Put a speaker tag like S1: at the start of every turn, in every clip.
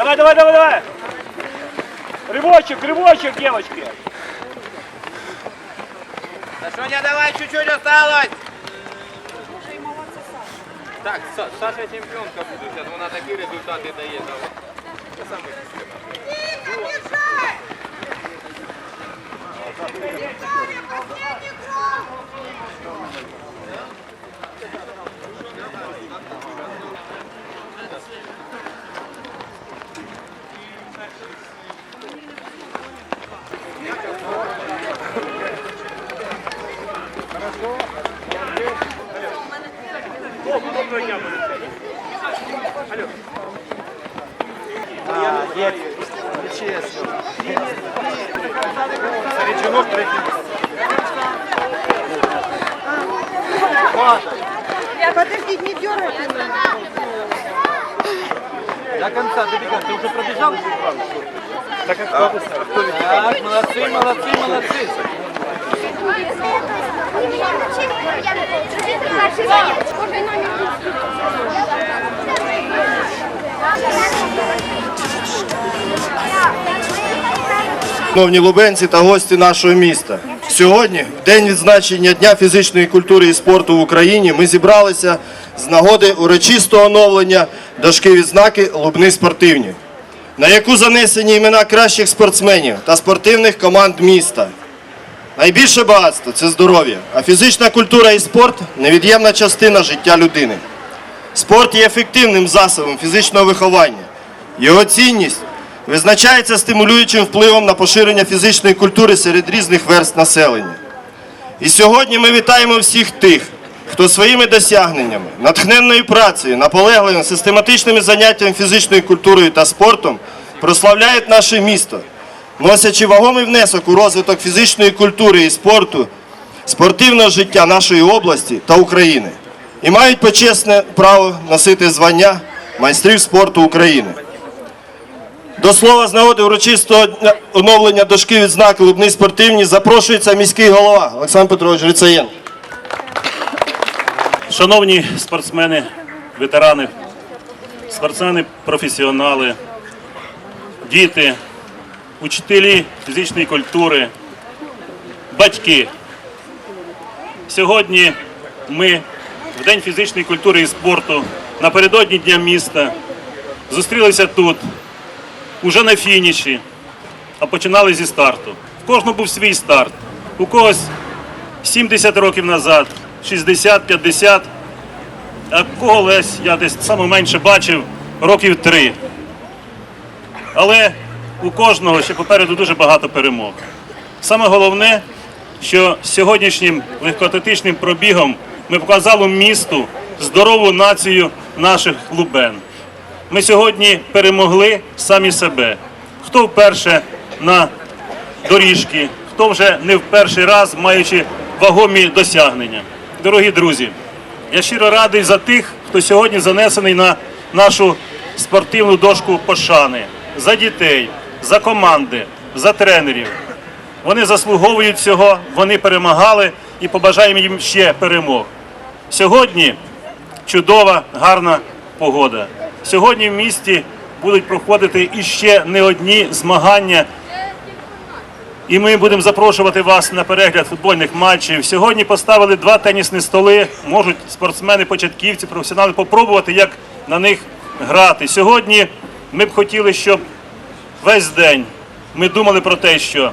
S1: Давай, давай, давай, давай. Рывочек, рывочек, девочки.
S2: Соня, давай, чуть-чуть осталось. Так, Са- Саша чемпіонка буде, зараз вона такі результати дає. давай. Це саме система.
S3: Подождите, не дергайте меня.
S4: До конца добегай. Ты уже пробежал? Так, так, молодцы, молодцы, молодцы.
S5: Шановні лубенці та гості нашого міста. Сьогодні, в день відзначення Дня фізичної культури і спорту в Україні, ми зібралися з нагоди урочистого оновлення дошки відзнаки Лубни спортивні, на яку занесені імена кращих спортсменів та спортивних команд міста. Найбільше багатство це здоров'я, а фізична культура і спорт невід'ємна частина життя людини. Спорт є ефективним засобом фізичного виховання. Його цінність визначається стимулюючим впливом на поширення фізичної культури серед різних верст населення. І сьогодні ми вітаємо всіх тих, хто своїми досягненнями, натхненною працею, наполегливим систематичними заняттями фізичною культурою та спортом прославляють наше місто, носячи вагомий внесок у розвиток фізичної культури і спорту, спортивного життя нашої області та України і мають почесне право носити звання майстрів спорту України. До слова з нагоди урочистого оновлення дошки відзнаки Лубни спортивні запрошується міський голова Олександр Петрович Грицаєн.
S6: Шановні спортсмени, ветерани, спортсмени, професіонали, діти, учителі фізичної культури, батьки. Сьогодні ми в День фізичної культури і спорту напередодні Дня міста зустрілися тут, уже на фініші, а починали зі старту. В кожного був свій старт. У когось 70 років назад, 60, 50, а кого лесь я десь саме менше бачив років 3. Але у кожного ще попереду дуже багато перемог. Саме головне, що сьогоднішнім легкоатлетичним пробігом ми показали місту здорову націю наших лубен. Ми сьогодні перемогли самі себе. Хто вперше на доріжки, хто вже не в перший раз маючи вагомі досягнення. Дорогі друзі, я щиро радий за тих, хто сьогодні занесений на нашу спортивну дошку пошани, за дітей, за команди, за тренерів. Вони заслуговують цього, вони перемагали і побажаємо їм ще перемог. Сьогодні чудова, гарна погода. Сьогодні в місті будуть проходити іще не одні змагання і ми будемо запрошувати вас на перегляд футбольних матчів. Сьогодні поставили два тенісні столи. Можуть спортсмени, початківці, професіонали попробувати, як на них грати. Сьогодні ми б хотіли, щоб весь день ми думали про те, що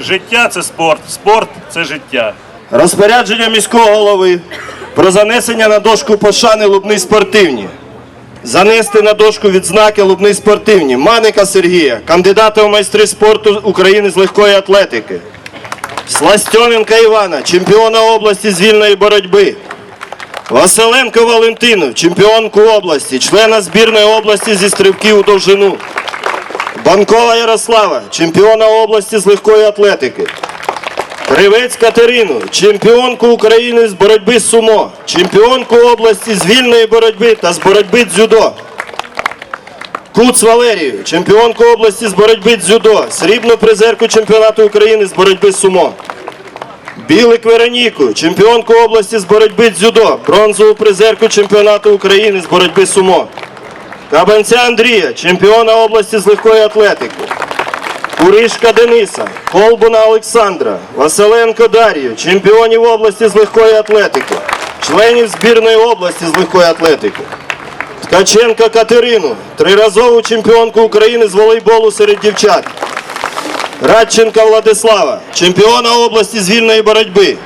S6: життя це спорт, спорт це життя.
S5: Розпорядження міського голови про занесення на дошку пошани Лубни спортивні. Занести на дошку відзнаки Лубни спортивні Маника Сергія, кандидата у майстри спорту України з легкої атлетики. Сластьоненка Івана, чемпіона області з вільної боротьби. Василенко Валентину, чемпіонку області, члена збірної області зі стрибків у довжину. Банкова Ярослава, чемпіона області з легкої атлетики. Кривець Катерину, чемпіонку України з боротьби з сумо, чемпіонку області з вільної боротьби та з боротьби дзюдо. Куц Валерію, чемпіонку області з боротьби дзюдо, срібну призерку чемпіонату України з боротьби сумо. Білик Вероніку, чемпіонку області з боротьби дзюдо, бронзову призерку чемпіонату України з боротьби сумо. Кабанця Андрія, чемпіона області з легкої атлетики. Куришка Дениса, Колбуна Олександра, Василенко Дарію, чемпіонів області з легкої атлетики, членів збірної області з легкої атлетики. Ткаченка Катерину, триразову чемпіонку України з волейболу серед дівчат. Радченка Владислава, чемпіона області з вільної боротьби.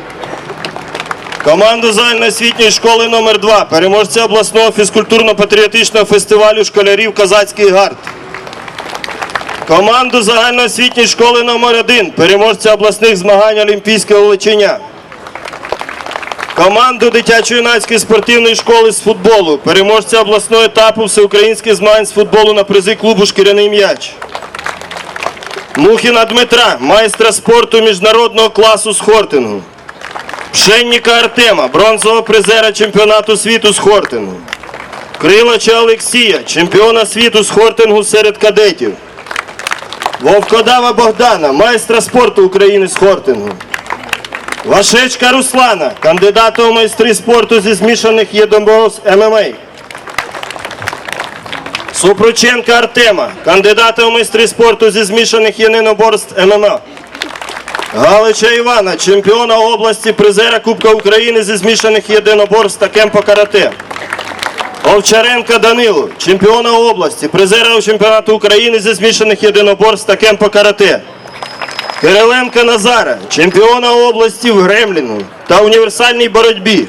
S5: Команду загальноосвітньої школи номер 2 переможця обласного фізкультурно-патріотичного фестивалю школярів Козацький гард. Команду загальноосвітньої школи номер 1 переможця обласних змагань Олімпійського величиня. Команду дитячо-юнацької спортивної школи з футболу, переможця обласного етапу всеукраїнських змагань з футболу на призи клубу Шкіряний м'яч. Мухіна Дмитра, майстра спорту міжнародного класу з хортингу. Пшенніка Артема, бронзового призера чемпіонату світу з хортингу. Крилача Олексія, чемпіона світу з хортингу серед кадетів. Вовкодава Богдана, майстра спорту України з хортингу. Вашечка Руслана, кандидата у майстри спорту зі змішаних єдиноборств ММА. Супрученка Артема, кандидата у майстри спорту зі змішаних єдиноборств ММА. Галича Івана, чемпіона області, призера Кубка України зі змішаних єдиноборств та кемпо карате. Овчаренка Данило, чемпіона області, призера чемпіонату України зі змішаних єдиноборств та кемпо карате. Кириленка Назара, чемпіона області в Гремліну та універсальній боротьбі.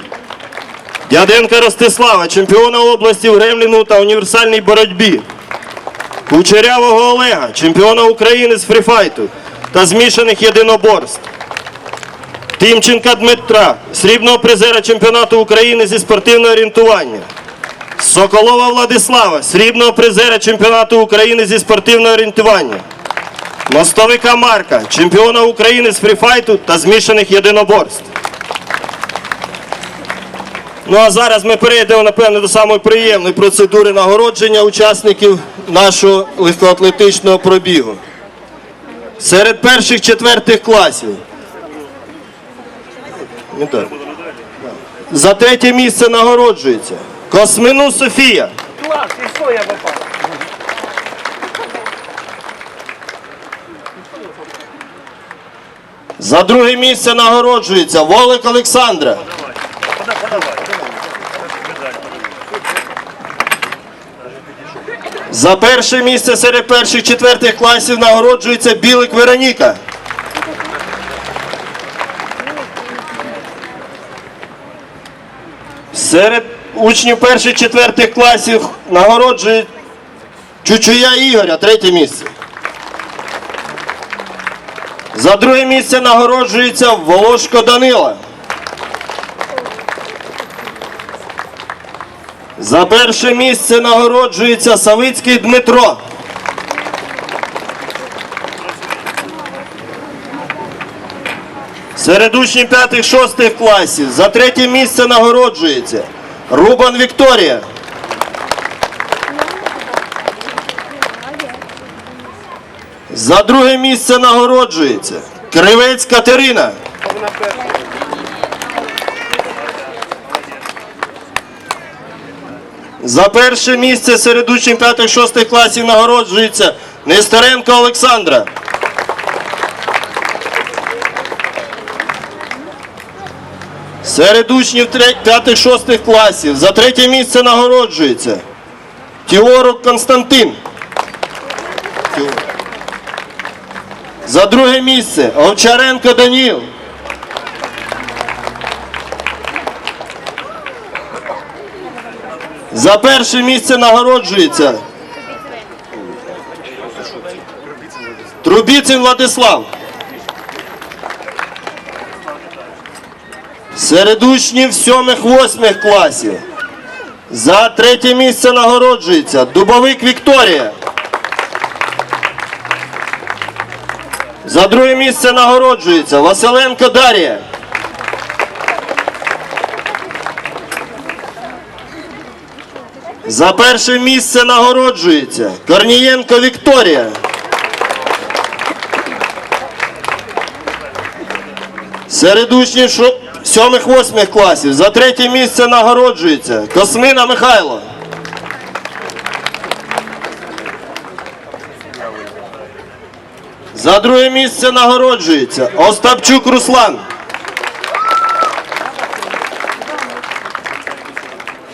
S5: Дяденка Ростислава, чемпіона області в Гремліну та універсальній боротьбі. Кучерявого Олега, чемпіона України з фріфайту та змішаних єдиноборств. Тимченка Дмитра, срібного призера чемпіонату України зі спортивного орієнтування. Соколова Владислава, срібного призера чемпіонату України зі спортивного орієнтування. Мостовика Марка, чемпіона України з фріфайту та змішаних єдиноборств. Ну а зараз ми перейдемо, напевно, до самої приємної процедури нагородження учасників нашого легкоатлетичного пробігу. Серед перших четвертих класів. За третє місце нагороджується Космину Софія.
S1: Клас, і що я попав?
S5: За друге місце нагороджується Волик Олександра. За перше місце серед перших четвертих класів нагороджується Білик Вероніка. Серед учнів перших четвертих класів нагороджують Чучуя Ігоря, третє місце. За друге місце нагороджується Волошко Данила. За перше місце нагороджується Савицький Дмитро. Серед учнів п'ятих-шостих класів за третє місце нагороджується Рубан Вікторія. За друге місце нагороджується Кривець Катерина. За перше місце серед учнів 5-6 класів нагороджується Нестеренко Олександра. Серед учнів 5-6 класів за третє місце нагороджується Тіорук Константин. За друге місце Овчаренко Даніл. За перше місце нагороджується Трубіцин Владислав. Серед учнів сьомих-восьмих класів. За третє місце нагороджується Дубовик Вікторія. За друге місце нагороджується Василенко Дар'я. За перше місце нагороджується Корнієнко Вікторія. Серед учнів сьомих-восьмих класів за третє місце нагороджується Космина Михайло. За друге місце нагороджується Остапчук Руслан.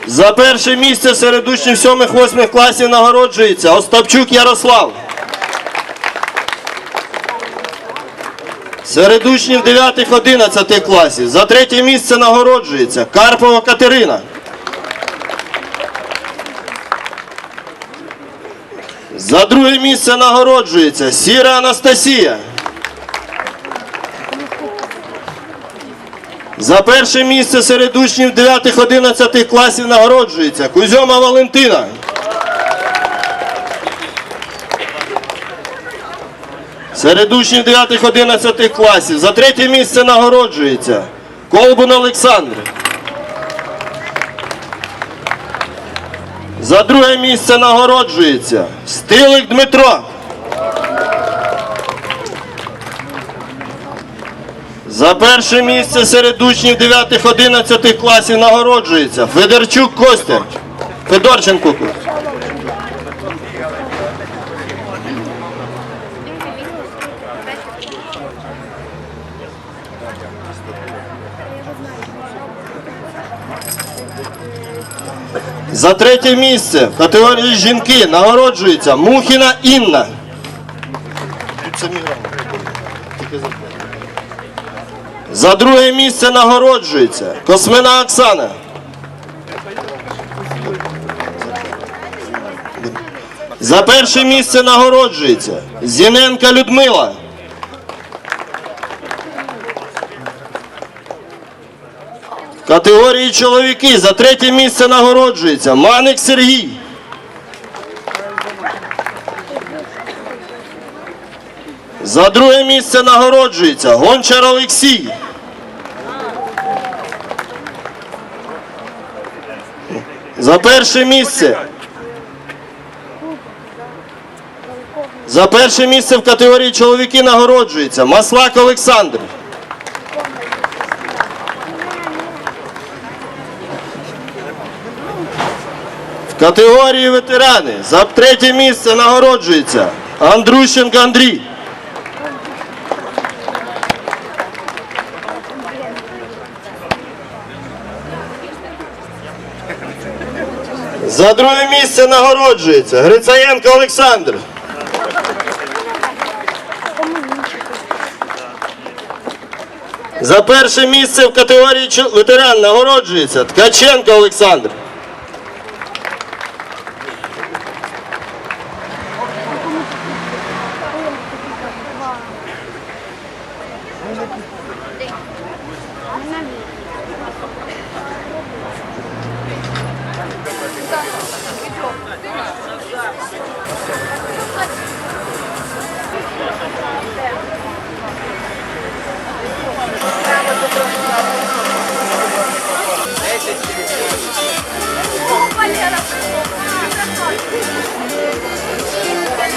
S5: За перше місце серед учнів 7-8 класів нагороджується Остапчук Ярослав. Серед учнів 9-11 класів за третє місце нагороджується Карпова Катерина. За друге місце нагороджується Сіра Анастасія. За перше місце серед учнів 9-11 класів нагороджується Кузьома Валентина. Серед учнів 9-11 класів за третє місце нагороджується Колбун Олександр. За друге місце нагороджується Стилик Дмитро. За перше місце серед учнів 9-11 класів нагороджується Федорчук Костя. Федорченко Костя. За третє місце в категорії жінки нагороджується Мухіна Інна. За друге місце нагороджується Космина Оксана. За перше місце нагороджується Зіненка Людмила. Категорії чоловіки за третє місце нагороджується Маник Сергій. За друге місце нагороджується Гончар Олексій. За перше місце. За перше місце в категорії чоловіки нагороджується Маслак Олександр. Категорії ветерани за третє місце нагороджується Андрущенко Андрій. За друге місце нагороджується Грицаєнко Олександр. За перше місце в категорії ветеран нагороджується Ткаченко Олександр.